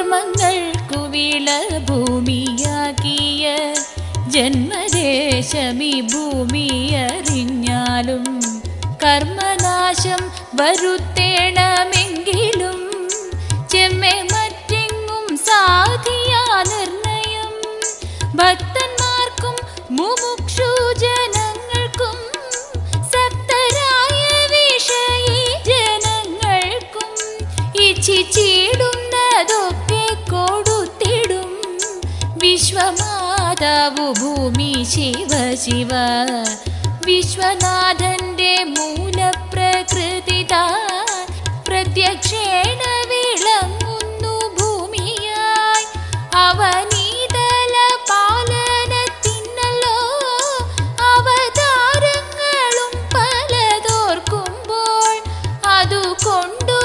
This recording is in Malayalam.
കർമ്മങ്ങൾക്കു ഭൂമിയാക്കിയ ജന്മദേശമി ഭൂമി അറിഞ്ഞാലും കർമ്മനാശം വരുത്തേണമെങ്കിലും ചെമ്മെ മറ്റെങ്ങും സാധിയാ നിർണയം. ഭക്തന്മാർക്കും മുമുക്ഷു ജനങ്ങൾക്കും സക്തരായ വിഷയി ജനങ്ങൾക്കും ഇച്ഛിച്ചിടുന്നതൊക്കെ വിശ്വമാതാവു ഭൂമി ശിവ ശിവ. വിശ്വനാഥന്റെ മൂലപ്രകൃതി താൻ പ്രത്യക്ഷേണ വിളങ്ങുന്നു ഭൂമിയായി. അവ ശേഷിച്ച അവതാരങ്ങളും അതുകൊണ്ടു